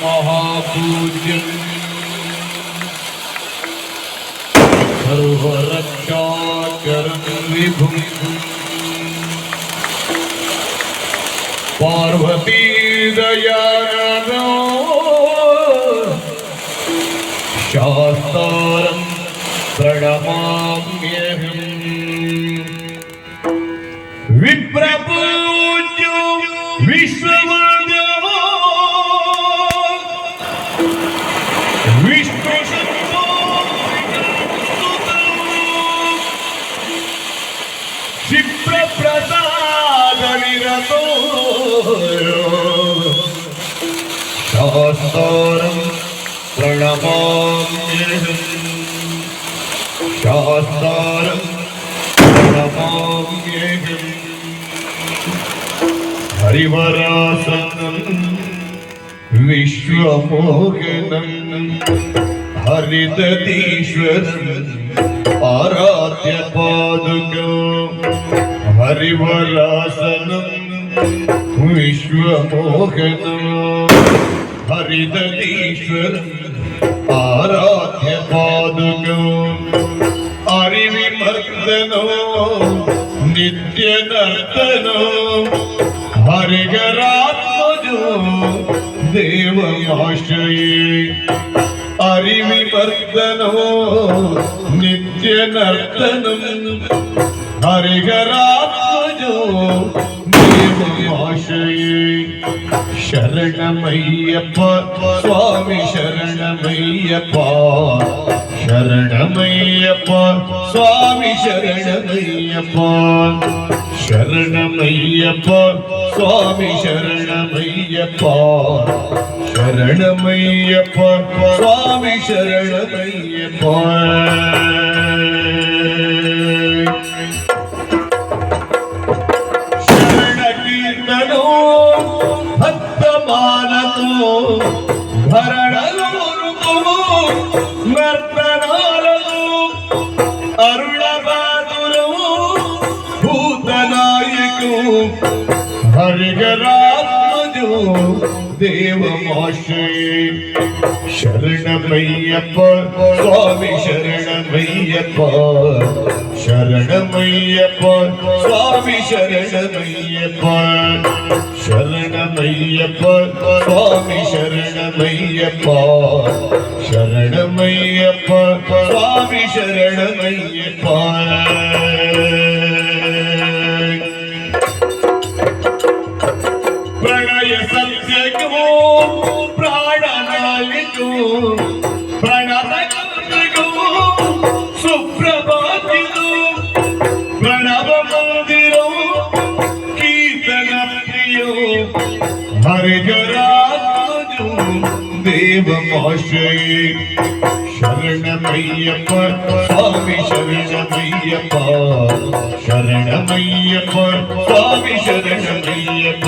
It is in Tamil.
മഹാപൂജ്യം സർവരക്ഷാകരം വിഭു പാർവതീദയാനോ ವಿಪ್ರಪೂಜ್ಯು ವಿಶ್ವವಾದ್ಯವ ವಿಷ್ಣು ಕ್ಷಿಪ್ರಪ್ರಸಾದ ವಿರತೋ ಶಾಸ್ತಾರಂ ಪ್ರಣಮಾಮ್ಯಹಂ ಶಾಸ್ತಾರಂ ಪ್ರಣಮಾಮ್ಯ హరివరాసనం విశ్వమోహనం హరితీశ్వరం ఆరాధ్య పాదుక హరివరాసనం విశ్వమోహనం హరితీశ్వరం ఆరాధ్య పాదు അറിവിമർദ്ദനോ നിത്യനർത്തനം ഹരികരാത്മജോ ദേവമാശ്രയേ ശരണമയ്യപ്പ സ്വാമി ശരണമയ്യപ്പ ശരണമയ്യപ്പ സ്വാമി ശരണമയ്യപ്പ ശരണമയ്യപ്പ സ്വാമി ശരണമയ്യപ്പ சரணமையப்பா. சுவாமி சரணமையப்பா. சரண கீர்த்தனோ பக்தமானதோ பரணூருகோ நர்த்தனாலோ அருளபாதுரோ பூதநாயகோ ஹரிகராத்மஜோ தேவமாஷே சரணமையப்பா. சுவாமி சரணமையப்பா. சரணமையப்பா. சுவாமி சரணமையப்பா. சரணமையப்பா. சுவாமி சரணமையப்பா. சரணமையப்பா. சுவாமி சரணமையப்பா. ಸತ್ಯಗೋ ಪ್ರಾಣನಾಯಿತು ಪ್ರಣತಗೋ ಸುಪ್ರಭಾತಿದು ಪ್ರಣವ ಮಂದಿರೋ ಕೀರ್ತನ ಪ್ರಿಯೋ ಹರಿಗರಾತ್ಮಜೋ ದೇವಮಾಶ್ರಯೇ ಶರಣಮಯ್ಯಪ್ಪ ಸ್ವಾಮಿ ಶರಣಮಯ್ಯಪ್ಪ ಶರಣಮಯ್ಯಪ್ಪ ಸ್ವಾಮಿ ಶರಣಮಯ್ಯಪ್ಪ